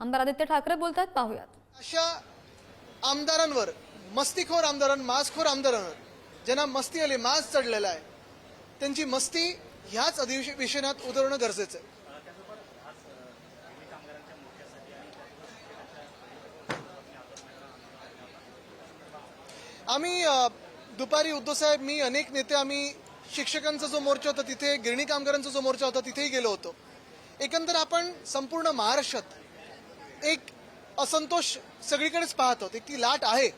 आमदार आदित्य ठाकरे बोलतात पाहूयात. अशा आमदारांवर मस्तीखोर आमदारां माजखोर आमदारांवर ज्यांना मस्ती आली मास चढलेला आहे त्यांची मस्ती ह्याच अधिवेशनात उतरवणं गरजेचं आहे. आम्ही दुपारी उद्धवसाहेब मी अनेक नेते आम्ही शिक्षकांचा जो मोर्चा होता तिथे गिरणी कामगारांचा जो मोर्चा होता तिथेही गेलो होतो. एकंदर आपण संपूर्ण महाराष्ट्रात एक असंतोष सगळीकडेच पाहत. आहोत ती लाट आहे.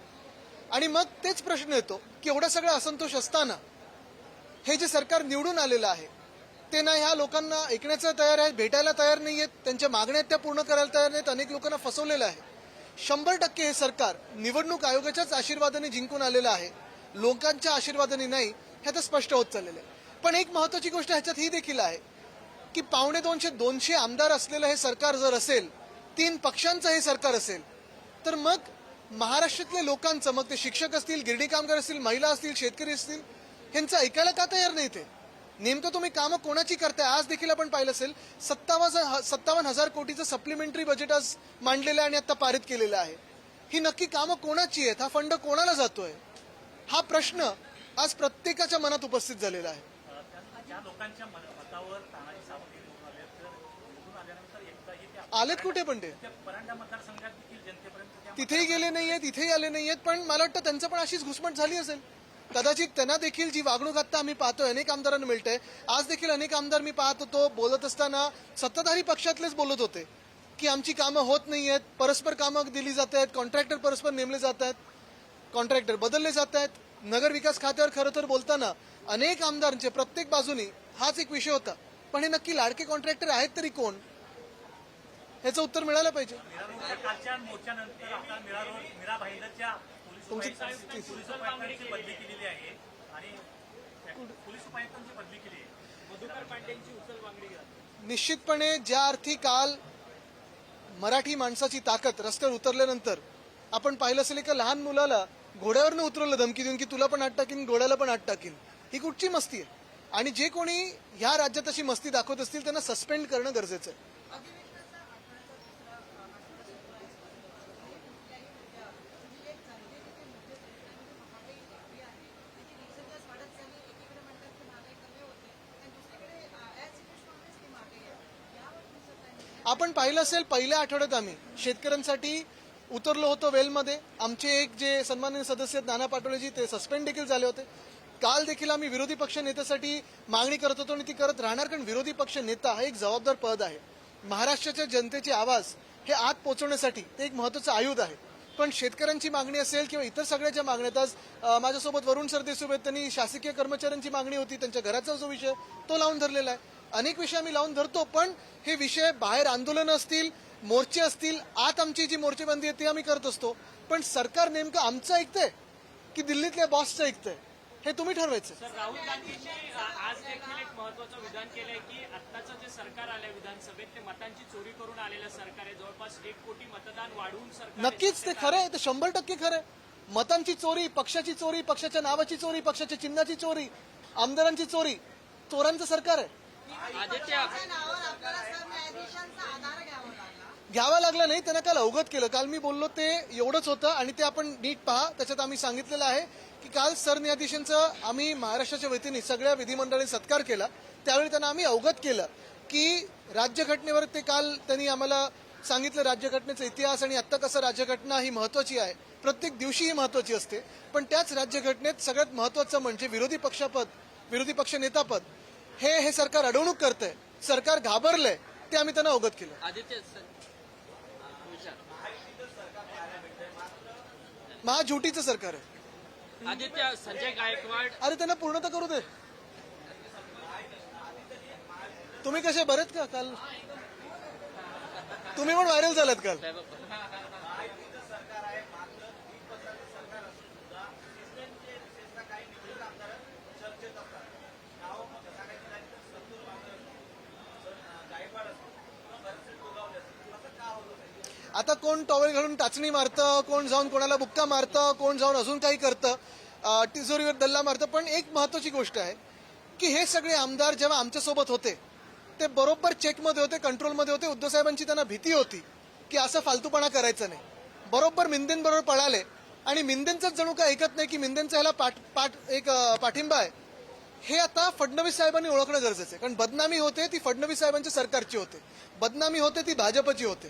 आणि मग तेच प्रश्न येतो की एवढा सगळा असंतोष असताना हे जे सरकार निवडून आलेलं आहे ते ना ह्या लोकांना ऐकण्याचं तयार आहे भेटायला तयार नाही आहेत त्यांच्या मागण्या त्या पूर्ण करायला तयार नाहीत अनेक लोकांना फसवलेलं आहे. शंभर टक्के हे सरकार निवडणूक आयोगाच्याच आशीर्वादाने जिंकून आलेलं आहे. लोकांच्या आशीर्वादाने नाही हे तर स्पष्ट होत चाललेलं आहे. पण एक महत्वाची गोष्ट ह्याच्यात ही देखील आहे की पावणे दोनशे दोनशे आमदार असलेलं हे सरकार जर असेल तीन पक्षांचं हे सरकार असेल तर मग महाराष्ट्रातल्या लोकांचं मग ते शिक्षक असतील गिरणी कामगार असतील महिला असतील शेतकरी असतील ह्यांचं ऐकायला का तयार नाही ते? नेमकं तुम्ही कामं कोणाची करताय? आज देखील आपण पाहिलं असेल सत्तावन्न सत्तावन्न हजार कोटीचं सप्लिमेंटरी बजेट आज मांडलेलं आहे आणि आता पारित केलेलं आहे. ही नक्की कामं कोणाची आहेत? हा फंड कोणाला जातोय? हा प्रश्न आज प्रत्येकाच्या मनात उपस्थित झालेला आहे. आलेत कुठे पण ते? तिथेही गेले नाहीयेत इथेही आले नाहीयेत पण मला वाटतं त्यांचं पण अशीच घुसमट झाली असेल. कदाचित त्यांना देखील जी वागणूक आता आम्ही पाहतोय अनेक आमदारांना मिळते आज देखील अनेक आमदार मी पाहत होतो बोलत असताना सत्ताधारी पक्षातलेच बोलत होते की आमची कामं होत नाहीयेत परस्पर कामं दिली जात आहेत कॉन्ट्रॅक्टर परस्पर नेमले जात आहेत कॉन्ट्रॅक्टर बदलले जात आहेत नगर विकास खात्यावर खरं तर बोलताना अनेक आमदारांचे प्रत्येक बाजूनी हाच एक विषय होता. पण हे नक्की लाडके कॉन्ट्रॅक्टर आहेत तरी कोण? ह्याचं उत्तर मिळालं पाहिजे. निश्चितपणे ज्या अर्थी काल मराठी माणसाची ताकद रस्त्यावर उतरल्यानंतर आपण पाहिलं असेल एका लहान मुलाला घोड्यावरनं उतरवलं धमकी देऊन की तुला पण आत टाकीन घोड्याला पण आत टाकीन. ही कुठची मस्ती आहे? आणि जे कोणी ह्या राज्यात अशी मस्ती दाखवत असतील त्यांना सस्पेंड करणं गरजेचं आहे. आपण पाहिलं असेल पहिल्या आठवड्यात आम्ही शेतकऱ्यांसाठी उतरलो होतो वेलमध्ये. आमचे एक जे सन्माननीय सदस्य नाना पाटोळेजी ते सस्पेंड देखील झाले होते. काल देखील आम्ही विरोधी पक्ष नेत्यासाठी मागणी करत होतो आणि ती करत राहणार कारण विरोधी पक्ष नेता हा एक जबाबदार पद आहे. महाराष्ट्राच्या जनतेचे आवाज हे आत पोहोचवण्यासाठी ते एक महत्वाचं आयुध आहे. पण शेतकऱ्यांची मागणी असेल किंवा इतर सगळ्या ज्या मागण्या आज माझ्यासोबत वरुण सरदेसाई त्यांनी शासकीय कर्मचाऱ्यांची मागणी होती त्यांच्या घराचा जो विषय तो लावून धरलेला आहे. अनेक विषय आम्ही लावून धरतो पण हे विषय बाहेर आंदोलनं असतील मोर्चे असतील आत आमची जी मोर्चेबंदी आहे ती आम्ही करत असतो. पण सरकार नेमकं आमचं ऐकतंय की दिल्लीतल्या बॉसचं ऐकतंय? हे तुम्ही ठरवायचं. तर राहुल गांधींनी आज देखील एक महत्वाचं विधान केलंय की आत्ताचं जे सरकार आलंय विधानसभेत ते मतांची चोरी करून आलेलं सरकार आहे. जवळपास एक कोटी मतदान वाढवून सरकार. नक्कीच ते खरं आहे ते शंभर टक्के खरं आहे. मतांची चोरी पक्षाची चोरी पक्षाच्या नावाची चोरी पक्षाच्या चिन्हाची चोरी आमदारांची चोरी चोरांचं सरकार आहे. आदित्य घ्यावा लागला. नाही त्यांना काल अवगत केलं. काल मी बोललो ते एवढंच होतं आणि ते आपण नीट पहा. त्याच्यात आम्ही सांगितलेलं आहे की काल सरन्यायाधीशांचा आम्ही महाराष्ट्राच्या वतीने सगळ्या विधिमंडळाने सत्कार केला. त्यावेळी त्यांना आम्ही अवगत केलं की राज्यघटनेवर ते काल त्यांनी आम्हाला सांगितलं राज्यघटनेचा इतिहास आणि आत्ता कसं राज्यघटना ही महत्वाची आहे. प्रत्येक दिवशी ही महत्वाची असते. पण त्याच राज्यघटनेत सगळ्यात महत्वाचं म्हणजे विरोधी पक्षापद विरोधी पक्ष नेतापद हे हे सरकार अडवणूक करतंय सरकार घाबरलंय ते आम्ही त्यांना अवगत केलं. आदित्य महाझुटीचं सरकार आहे. आदित्य संजय गायकवाड. अरे त्यांना पूर्ण तर करू दे. तुम्ही कसे बरेत का? काल तुम्ही पण व्हायरल झालात काल. आता कोण टॉवेल घालून टाचणी मारतं कोण जाऊन कोणाला बुक्का मारतं कोण जाऊन अजून काही करतं टिजोरीवर तिजोरीवर दल्ला मारतं. पण एक महत्वाची गोष्ट आहे की हे सगळे आमदार जेव्हा आमच्यासोबत होते ते बरोबर चेकमध्ये होते कंट्रोलमध्ये होते. उद्धव साहेबांची त्यांना भीती होती की असं फालतूपणा करायचं नाही. बरोबर मिंदेंबरोबर पळाले आणि मिंदेंचंच जणू काय ऐकत नाही की मिंदेंचा ह्याला पाठ पाठ एक पाठिंबा आहे. हे आता फडणवीस साहेबांनी ओळखणं गरजेचं आहे. कारण बदनामी होते ती फडणवीस साहेबांच्या सरकारची होते. बदनामी होते ती भाजपची होते.